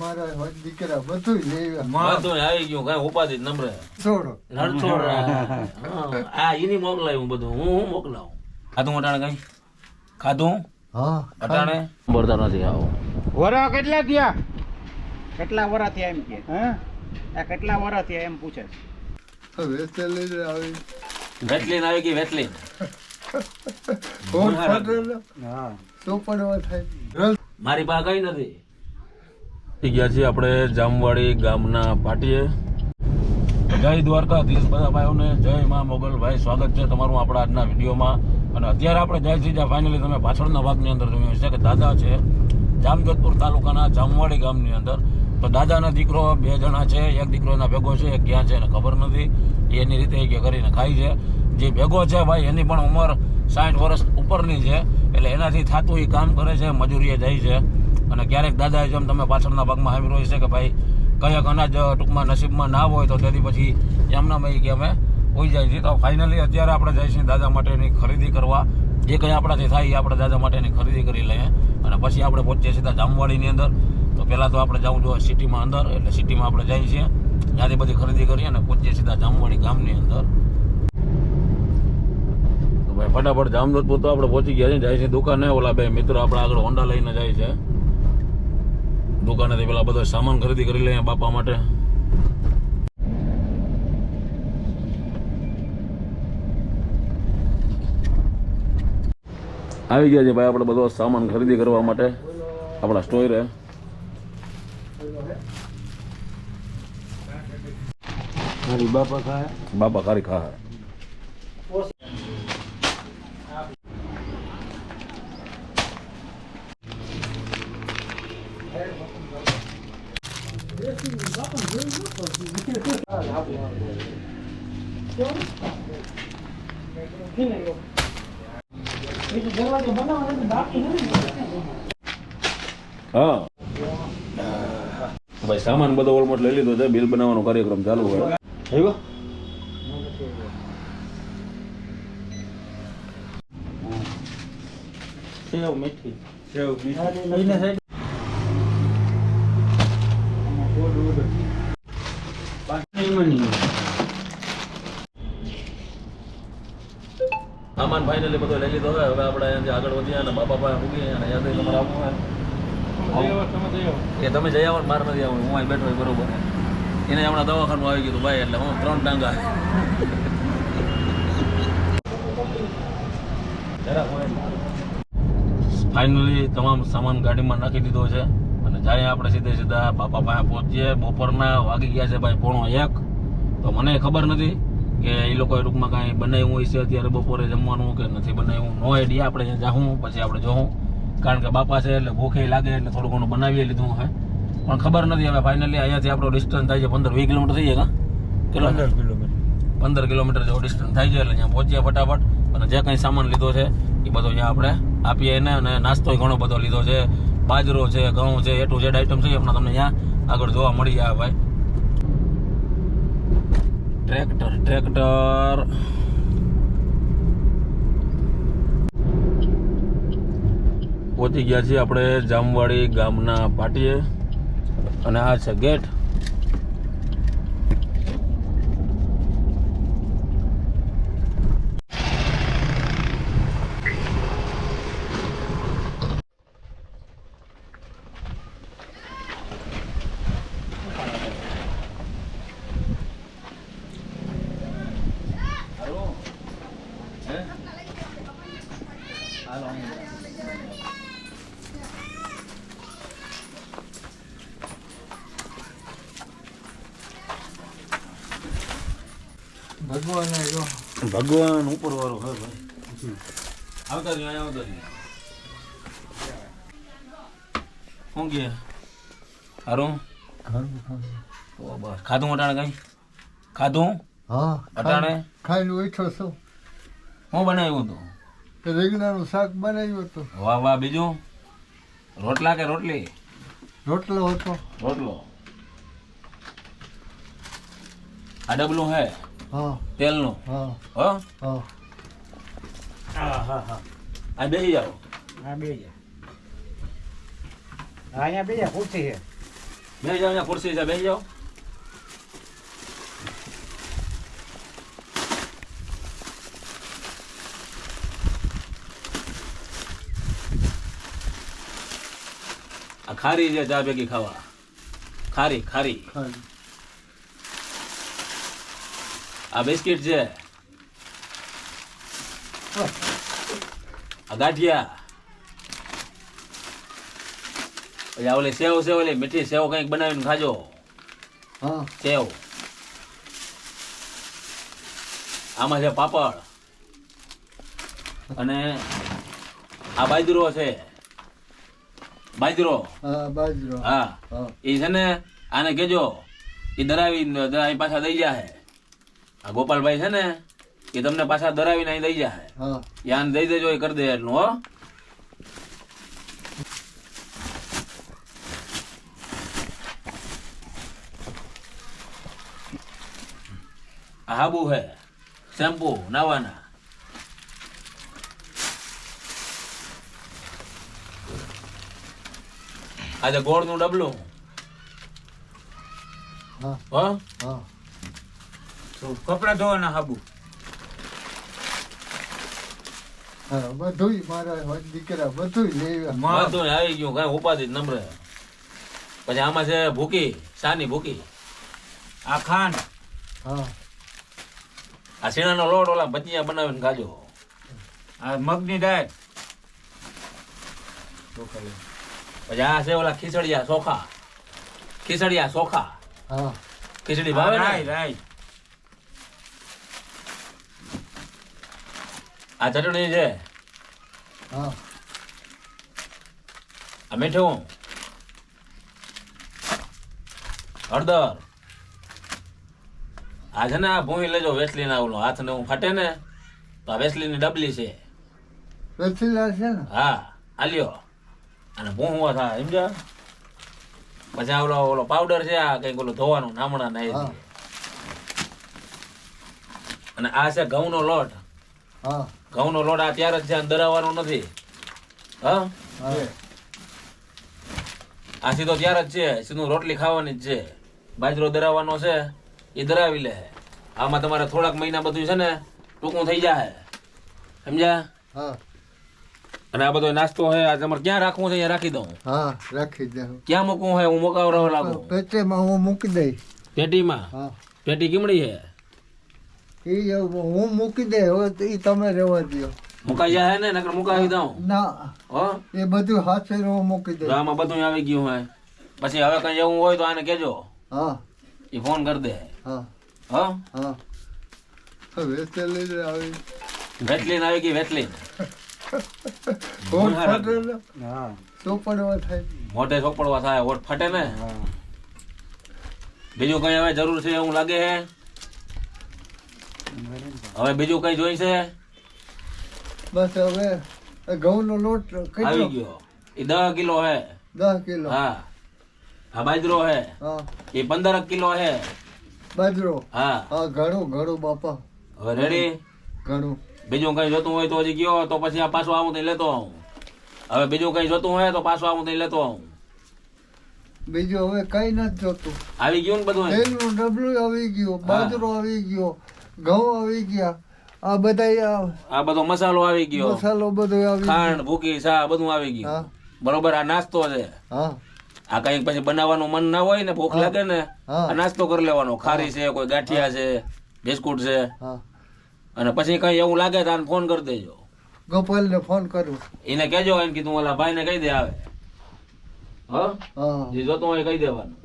મારા દીકરા લેવા બધું આવી ગયું કઈ ઉપાધિ જ છોડો. નડછોડ આ એની મોકલાયું બધું. હું હું મોકલાવું? ખાધું અટાણે કઈ? ખાધું? હા અટાણે? બરતા નથી આવો. વરા કેટલા થયા? કેટલા વરા થયા એમ કે? હે? આ કેટલા વરા થયા એમ પૂછે છે. આવી. વેટલીન આવી મારી પાસે કઈ નથી. ગયા છીએ આપણે જામવાડી ગામના પાટીએ. જય દ્વારકાધીશ બધા ભાઈઓને, જય મા મોગલભાઈ સ્વાગત છે તમારું આપણા આજના વિડીયોમાં. અને અત્યારે આપણે જાય છીએ ફાઇનલી તમે પાછળના ભાગની અંદર જોયું છે કે દાદા છે જામજોધપુર તાલુકાના જામવાડી ગામની અંદર. તો દાદાના દીકરો બે જણા છે, એક દીકરો એના ભેગો છે, એક ક્યાં છે એને ખબર નથી. એની રીતે કે કરીને ખાય છે. જે ભેગો છે ભાઈ, એની પણ ઉંમર સાઠ વર્ષ ઉપરની છે. એટલે એનાથી થતું એ કામ કરે છે, મજૂરીએ જાય છે. અને ક્યારેક દાદા જેમ તમે પાછળના ભાગમાં સાંભળ્યું છે કે ભાઈ કયાક અનાજ ટૂંકમાં નસીબમાં ના હોય તો તેથી પછી એમના મય કે અમે હોઈ જાય છે. તો ફાઇનલી અત્યારે આપણે છીએ દાદા માટેની ખરીદી કરવા. જે કંઈ આપણાથી થાય એ આપણે દાદા માટેની ખરીદી કરી લઈએ. અને પછી આપણે પહોંચીએ સીધા જામવાડીની અંદર. તો પહેલાં તો આપણે જવું જોઈએ સિટીમાં અંદર, એટલે સિટીમાં આપણે જઈએ છીએ. ત્યાંથી બધી ખરીદી કરીએ અને પહોંચીએ સીધા જામવાડી ગામની અંદર. ભાઈ, ફટાફટ જામજોધપુર તો આપણે પહોંચી ગયા છીએ. જાય છે દુકાને. ઓલા બે મિત્રો આપણે આગળ હોન્ડા લઈને જાય છે. દુકાનેથી પેલા બધો સામાન ખરીદી કરી લઈએ બાપા માટે. આવી ગયા છે ભાઈ આપણે બધો સામાન ખરીદી કરવા માટે. આપણા સ્ટોરે બાપા ખાય. બાપા ખારી ખા હા. ભાઈ સામાન બધો ઓલમોસ્ટ લઈ લીધો છે. બિલ બનાવવાનો કાર્યક્રમ ચાલુ હોય. આવ્યો? સેવ મીઠી. સેવ સામાન ફાઇનલી બધો લઈ લીધો હવે આપણે અહીંયાથી આગળ વધીએ અને બાપા પાસે મૂકીએ અને અહીંયાથી તમારે આવવું હોય. એ તમે જઈ આવો મારે નથી આવું હું અહીં બેઠો હોય બરોબર. એને હમણાં દવાખાનું આવી ગયું હતું ભાઈ એટલે હું ત્રણ ટાંગા. ફાઇનલી તમામ સામાન ગાડીમાં નાખી દીધો છે. અને જાય આપણે સીધે સીધા બાપા પાસે પહોંચીએ. બપોરના વાગી ગયા છે ભાઈ પોણો એક. તો મને ખબર નથી કે એ લોકોએ ટૂંકમાં કાંઈ બનાવ્યું હોય છે અત્યારે બપોરે જમવાનું કે નથી બનાવ્યું. નો આઈડિયા આપણે જાઉં પછી આપણે જોઉં. કારણ કે બાપા છે એટલે ભૂખે લાગે એટલે થોડું ઘણું બનાવી લીધું હે. પણ ખબર નથી હવે ફાઇનલી અહીંયાથી આપણો ડિસ્ટન્સ થાય છે પંદર વીસ કિલોમીટર થઈ જાય કેટલો? કિલોમીટર. પંદર કિલોમીટર જેવો ડિસ્ટન્સ થાય છે એટલે ત્યાં પહોંચ્યા ફટાફટ. અને જે કંઈ સામાન લીધો છે એ બધો અહીંયા આપણે આપીએ એને અને નાસ્તો ઘણો બધો લીધો છે. બાજરો છે ઘઉં છે એ ટુ ઝેડ આઈટમ છે હમણાં તમને અહીંયા આગળ જોવા મળી જાય ભાઈ ટ્રેક્ટર ટ્રેક્ટર. પહોંચી ગયા છીએ આપણે જામવાડી ગામના પાટીએ. અને આ છે ગેટ. ભગવાન આવ્યો ભગવાન ઉપર વાળો હે ભાઈ આવતા જ અહીંયા આવતા જ શું કે? હારું? તો બસ. ખાધું અટાણે કઈ? ખાધું? હા અટાણે? ખાઈને બેઠો છું? શું બનાવ્યું હતું? રીંગણાનું શાક બનાવ્યું હતું? વાહ વાહ બીજું? રોટલા કે રોટલી? રોટલો હતો. રોટલો. આ ડબલું હા? તેલનું? હા. હો? હા. હા હા હા. આ બેસી જાઓ હા બે જા અહીંયા બે જા ખુરશી છે. બેસી જાઓ અહીંયા ખુરશી છે બેસી જાઓ. આ ખારી છે ચા ભેગી ખાવા. ખારી. ખારી. આ બિસ્કિટ છે. આ ગાંઠિયા. પછી ઓલી સેવ છે ઓલી મીઠી સેવ કંઈક બનાવીને ખાજો. હા. સેવ. આમાં છે પાપડ. અને આ બાજરો છે. બાજરો. હા બાજરો. હા. હા. એ છે ને આને કેજો એ દરાવી દરાવી પાછા દઈ જાય. આ ગોપાલભાઈ છે ને એ તમને પાછા દરાવીને અહીં દઈ જાય યાન દઈ દેજો એ કરી દે એટલું હો. હાબુ હે શેમ્પુ નાવાના. આજે ગોળનું ડબલું. હો? હા. કપડા ધોવાના હાબુ. હા બધુંય મારા દીકરા બધુંય લેવા બધું આવી ગયું કઈ ઉપાધિ નમ્ર પછી આમાં છે ભૂકી સાની ભૂકી. આ ખાંડ. હા. આ શીણાનો લોટ ઓલા ભજીયા બનાવીને ખાજો. આ મગની દાળ. પછી આ છે ઓલા ખીચડિયા ચોખા. ખીચડિયા ચોખા. હા. ખીચડી ભાવે રાઈ રાઈ. આ ચટણી છે? હા. આ મીઠું? હળદર? આ છે ને આ ભૂંઈ લેજો વેસલીન ઓલો હાથ ને હું ફાટે ને તો આ વેસલીની ડબલી છે. વેસલીન છે ને? હા આલ્યો અને ભૂંહવા થાય સમજ્યા? પછી આવલો ઓલો ઓલો પાવડર છે આ કંઈક ઓલો ધોવાનું નામણા ના અને આ છે ઘઉંનો લોટ. હા ઘઉંનો લોટ આ ત્યાર જ છે દરાવવાનો નથી. હા? હા. આ સીધો ત્યાર જ છે સીધું રોટલી ખાવાની જ છે. બાજરો દરાવવાનો છે એ દરાવી લે. આમાં તમારે થોડાક મહિના બધું છે ને ટૂંકું થઈ જાય. સમજ્યા? હા. અને આ બધો નાસ્તો હે આ તમારે ક્યાં રાખવું છે અહીંયા રાખી દઉં. હા રાખી દઉં ક્યાં મૂકવું હે હું મોકાવ રહો લાગુ. પેટીમાં હું મૂકી દઈ પેટીમાં? હા. પેટી કેમડી છે એ હું મૂકી દે હવે તો ઈ તમે રહેવા દો મુકાઈ જાય ને નકર મુકાવી દઉં. ના. હો? એ બધું હાથે હું મૂકી દઉં આમાં બધું આવી ગયું હોય. પછી હવે કઈ જવું હોય તો આને કેજો હા. એ ફોન કરી દે. હા. હા? હા. લઈને આવી. વેચલીન આવી ગઈ વેટલીન હા, ફાટે ને હા. શું પડવા થાય. મોઢે ચોપડવા થાય ઓટ ફટે ને? હા. બીજું કઈ હવે જરૂર છે એવું લાગે છે હવે બીજું કઈ જોઈ છે? બસ હવે ઘઉંનો લોટ આવી ગયો. એ દસ કિલો હે. દસ કિલો. હા. હા બાજરો હે. એ પંદર કિલો હે. બાજરો. હા. હા ઘણું ઘણું બાપા. હવે રેડી ઘણું. બીજું કઈ જોતું હોય તો હજી ગયો તો પછી આ પાછો આવું તઈ લેતો આવું. હવે બીજું કઈ જોતું હોય તો પાછો આવું તઈ લેતો આવું. બીજું હવે કઈ નથી જોતું. આવી ગયું ને બધું? તેલનું ડબલું આવી ગયું બાજરો આવી ગયો ઘઉં આવી ગયા. આ બધા આ બધો મસાલો આવી ગયો. મસાલો બધો આવી ખાંડ ભૂકી સા બધું આવી ગયું. બરોબર આ નાસ્તો છે. હા. આ કંઈક પછી બનાવવાનું મન ના હોય ને ભૂખ લાગે ને આ નાસ્તો કરી લેવાનો. ખારી છે કોઈ ગાંઠિયા છે બિસ્કુટ છે. અને પછી કઈ એવું લાગે તો આને ફોન કરી દેજો. ગોપાલને ફોન કરું. એને કેજો એને કીધું ઓલા ભાઈ ને કહી દે આવે. હા? હા. જે જોતું હોય કહી દેવાનું.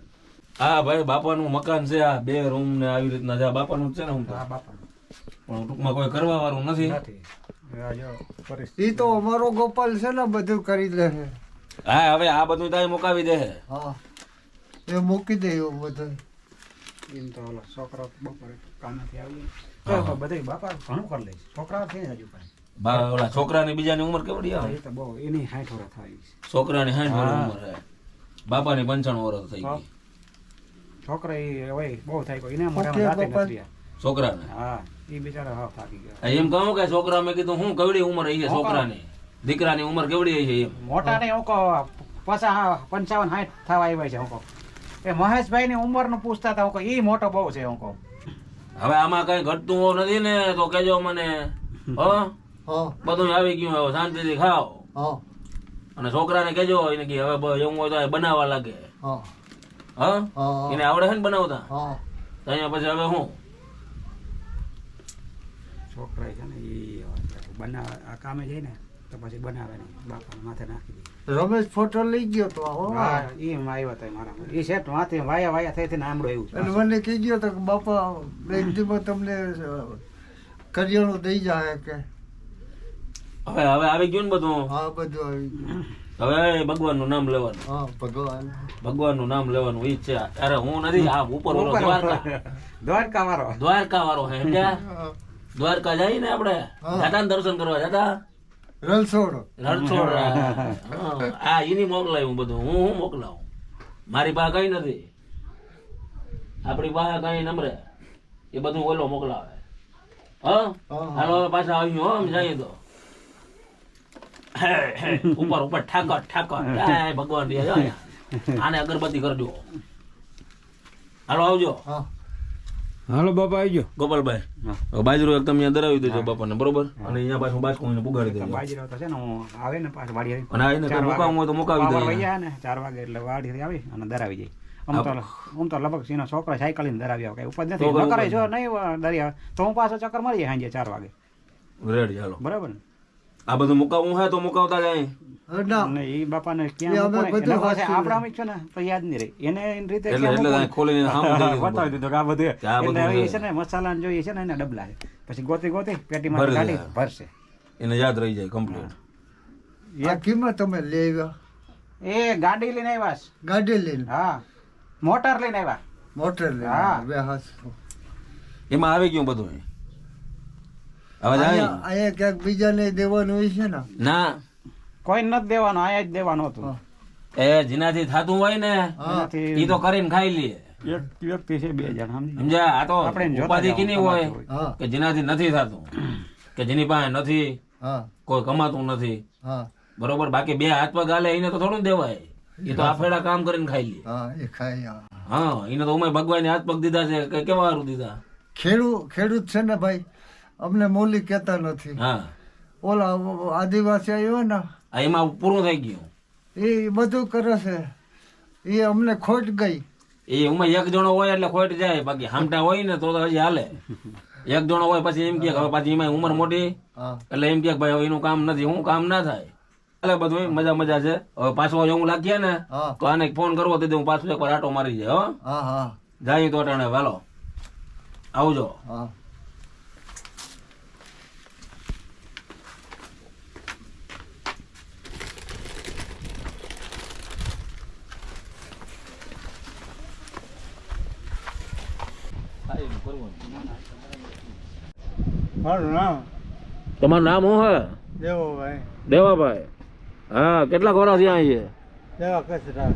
હા ભાઈ બાપાનું મકાન છે આ બે રૂમ ને આવી રીતના છે. બાપાનું છે ને હું તો. હા બાપા પણ ટૂંકમાં કોઈ કરવા વાળું નથી. નથી. આ જો પરિસ્થિતિ. એ તો અમારો ગોપાલ છે ને બધું કરી દે છે. હા હવે આ બધું તાય મુકાવી દે હા. એ મૂકી દે એવું બધું. એમ તો ઓલો છોકરો બપોરે કામેથી આવી બધે બાપા ઘણું કરી લે છોકરા છે હજુ પણ. ઓલા છોકરાની બીજાની ઉંમર કેવડી આવે? એ તો બહુ એની હાઠ વર્ષ થાય છોકરાની સાઠ વર્ષ હા. ઉંમર છે બાપાની પંચાણું વર્ષ થઈ ગઈ. છોકરા એ હોય બહુ થાય કોઈ એને મોઢામાં ઓકે, નથી છોકરાને? હા એ બિચારા હા થાકી ગયા. એમ કહું કે છોકરા મેં કીધું હું કેવડી ઉંમર હશે છોકરાની? દીકરાની ઉંમર કેવડી છે એમ? મોટા ને હું કહો પચાસ પંચાવન સાઠ થવા આવ્યા છે હું કહું. એ મહેશભાઈ ની ઉંમરનું પૂછતા હતા હું કહું ઈ મોટો બહુ છે હું કહું. હવે આમાં કઈ ઘટતું નથી ને તો કેજો મને હો? બધું આવી ગયું હવે શાંતિથી ખાઓ. હા. અને છોકરાને કેજો એને કે હવે બ- હોય તો બનાવવા લાગે. હા? એને આવડે છે ને બનાવતા? હા. તો અહીંયા પછી હવે હું? છોકરા છે ને એ બનાવ આ કામે જાય ને તો પછી બનાવે નહીં. બાપા માથે નાખી દે. રમેશ ફોટો લઈ ગયો તો હો. હા ઈ આવ્યા હતો મારા એ છે માથે વાયા વાયા થઈ થઈને આમળો એવું એટલે મને કહી ગયો તો કે બાપા બેંકમાં તમને કરિયાણું દઈ જાય કે. હવે હવે આવી ગયું ને બધું? હા બધું આવી ગયું. હવે ભગવાનનું નામ લેવાનું. હા ભગવાન. ભગવાનનું નામ લેવાનું ઈ છે. અરે હું નથી આ ઉપર ઓલો દ્વારકા દ્વારકા. વાળો દ્વારકા વાળો હે? દ્વારકા જાય ને આપણે? હા. દર્શન કરવા જતા? રણછોડ રણછોડ આ એની મોકલાયું બધું. હું હું મોકલાવું? મારી પાસે કઈ નથી. આપણી પાસે કઈ નમરે. એ બધું ઓલો મોકલાવે. હા? હા. હાલો હવે પાછા આવ્યું હો જઈએ તો. હે, હે, ઉપર ઉપર ઠાકર ઠાકર. જય ભગવાન રે, આને અગરબત્તી કરજો. હાલો આવજો. હાલો બાપા આવી ગયો ગોપાલભાઈ બાજરો એકદમ તમે અહીંયા દરાવી દેજો બાપાને બરોબર? અને અહીંયા પાછું બાજકો એને પુગાડી દેજો. બાજરો તો છે ને હું આવે ને પાછું વાડી અને આવીને એને કઈ મુકાવવું હોય તો મુકાવી દઉં દઈએ જાય ને ચાર વાગે એટલે વાડી આવી અને દરાવી જાય આમ તો લગભગ સીનો છોકરો સાયકલ ને દરાવી આવે કઈ ઉપર નથી. તો નકરે જો નહીં દરી તો હું પાછો ચક્કર મળી જાય સાંજે ચાર વાગે. રેડી હાલો. બરાબર ને? આ બધું મુકાવવું હોય તો મુકાવતા જાય. હવે ના. અને એ બાપાને ક્યાં અમે મૂકવું નહીં. બધું એના પાસે આપણા છે ને તો યાદ નહીં રહે. એને એની રીતે એટલે એટલે ખોલીને સામે દઈ દીધું બતાવી દીધું કે આ બધું કે આ બધું એટલે છે. છે ને મસાલા જોઈએ છે ને એના ડબલા છે. પછી ગોતી ગોતી પેટીમાં કાઢી. ભરશે. એને યાદ રહી જાય કમ્પ્લીટ આ કિંમત તમે લઈ આવ્યા? એ ગાડી લઈને આવ્યા ગાડી લઈને? હા. મોટર લઈને આવ્યા. મોટર લઈને હા. એમાં આવી ગયું બધું હવે જાય અહીંયા અહીંયા ક્યાંક બીજાને દેવાનું હોય છે ને? ના. કોઈ નથી દેવાનું આયા જ દેવાનું હતું. એ જેનાથી થાતું હોય ને હા. તો કરીને ખાઈ લે. એક વ્યક્તિ છે બે જણ સમજ્યા? આ તો આપણે ઉપાધિ કીની હોય કે જેનાથી નથી થતું કે જેની પાસે નથી કોઈ કમાતું નથી. બરોબર? બાકી બે હાથ પગ હાલે એને તો થોડું દેવાય. એ તો આફેડા કામ કરીને ખાઈ લે. હા એ ખાય હા. હા એને તો ઉમે ભગવાન હાથ પગ દીધા છે કે કેવા હારું દીધા? ખેડૂત ખેડૂત છે ને ભાઈ અમને મોલી કહેતા નથી. હા. ઓલા આદિવાસી આવ્યો ને એમાં પૂરું થઈ ગયું. એ બધું કરે છે. એ અમને ખોટ ગઈ. એ એમાં એક જણો હોય એટલે ખોટ જાય. બાકી હામટા હોય ને તો હજી હાલે. એક જણો હોય પછી એમ કે હવે પાછી એમાં ઉંમર મોટી. એટલે એમ કે ભાઈ હવે એનું કામ નથી હું કામ ના થાય. એટલે બધું મજા મજા છે. હવે પાછો હું લાગ્યા ને તો આને ફોન કરવો તો હું પાછું એકવાર આટો મારી જાય હો. હા હા. જાય તો અટાણે વાલો. આવજો. હા. મારું નામ તમારું નામ શું હે? દેવાભાઈ. દેવાભાઈ. હા કેટલા વર્ષ થયા અહીંયા? દેવા કચરા.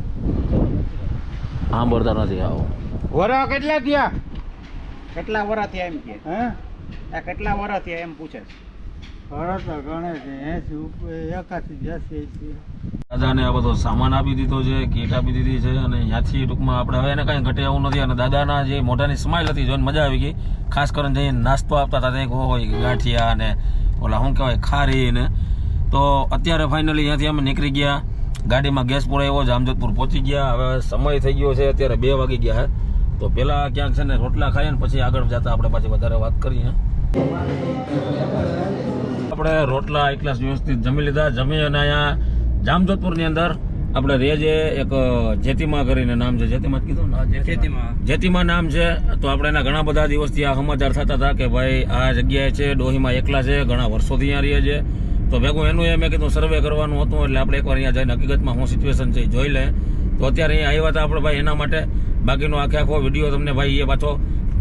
સાંભળતા નથી આવો. વરા કેટલા થયા? કેટલા વરા થયા એમ કે? હે? આ કેટલા વરા થયા એમ પૂછે છે. ઘણા તો ગણે છે એસી ઉપર એકાસી બેસી દાદાને આ બધો સામાન આપી દીધો છે, કીટ આપી દીધી છે અને ત્યાંથી ટૂંકમાં આપણે હવે એને કાંઈ ઘટે એવું નથી અને દાદાના જે મોઢાની સ્માઇલ હતી, જોઈને મજા આવી ગઈ. ખાસ કરીને જઈને નાસ્તો આપતા હતા ત્યાં હોય ગાંઠિયા અને ઓલા શું કહેવાય, ખારી ને. તો અત્યારે ફાઇનલી ત્યાંથી અમે નીકળી ગયા. ગાડીમાં ગેસ પુરાવ્યો, જામજોધપુર પહોંચી ગયા. હવે સમય થઈ ગયો છે, અત્યારે બે વાગી ગયા છે તો પહેલાં ક્યાંક છે ને રોટલા ખાઈએ ને પછી આગળ જતા આપણે પાછી વધારે વાત કરીએ આપણે રોટલા એક વ્યવસ્થિત જમી લીધા. જમી અને અહીંયા જામજોધપુરની અંદર આપણે રેજે એક જેતીમાં કરીને નામ છે. જેતીમાં કીધું ને? જેતીમાં. નામ છે. તો આપણે એના ઘણા બધા દિવસથી આ સમાચાર થતા હતા કે ભાઈ આ જગ્યાએ છે ડોહીમાં એકલા છે ઘણા વર્ષોથી અહીંયા રહીએ છે તો ભેગું એનું એ મેં કીધું સર્વે કરવાનું હતું એટલે આપણે એકવાર અહીંયા જઈને હકીકતમાં શું સિચ્યુએશન છે જોઈ લે તો અત્યારે અહીંયા આવ્યા હતા આપણે ભાઈ એના માટે. બાકીનો આખે આખો વીડિયો તમને ભાઈ એ પાછો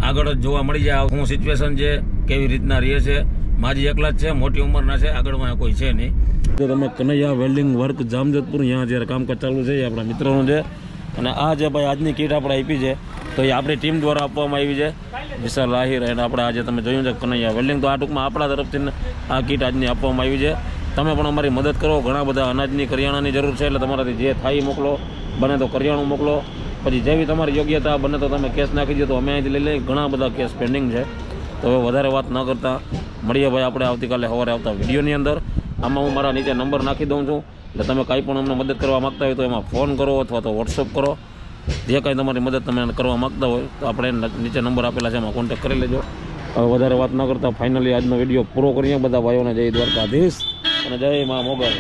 આગળ જ જોવા મળી જાય. શું સિચ્યુએશન છે કેવી રીતના રહે છે. માજી એકલા જ છે મોટી ઉંમરના છે આગળમાં કોઈ છે નહીં. તો તમે કનૈયા વેલ્ડિંગ વર્ક જામજતપુર અહીંયા જ્યારે કામકાજ ચાલુ છે એ આપણા મિત્રોનું છે. અને આ જે ભાઈ આજની કીટ આપણે આપી છે, તો એ આપણી ટીમ દ્વારા આપવામાં આવી છે. વિશાલ આહિર અને આપણે આજે તમે જોયું છે કનૈયા વેલ્ડિંગ. તો આ ટૂંકમાં આપણા તરફથી આ કીટ આજની આપવામાં આવી છે. તમે પણ અમારી મદદ કરો. ઘણા બધા અનાજની કરિયાણાની જરૂર છે, એટલે તમારાથી જે થાય મોકલો. બને તો કરિયાણું મોકલો. પછી જેવી તમારી યોગ્યતા બને તો તમે કેસ નાખી દો. તો અમે અહીંથી લઈ લઈએ. ઘણા બધા કેસ પેન્ડિંગ છે. તો હવે વધારે વાત ન કરતા. મળીએ ભાઈ આપણે આવતીકાલે સવારે આવતા વિડીયોની અંદર. આમાં હું મારા નીચે નંબર નાખી દઉં છું. એટલે તમે કાંઈ પણ અમને મદદ કરવા માગતા હોય તો એમાં ફોન કરો અથવા તો વોટ્સઅપ કરો. જે કાંઈ તમારી મદદ તમે કરવા માગતા હોય તો આપણે નીચે નંબર આપેલા છે એમાં કોન્ટેક્ટ કરી લેજો. હવે વધારે વાત ન કરતા ફાઇનલી આજનો વીડિયો પૂરો કરીએ. બધા ભાઈઓને જય દ્વારકાધીશ અને જય મા મોગલ.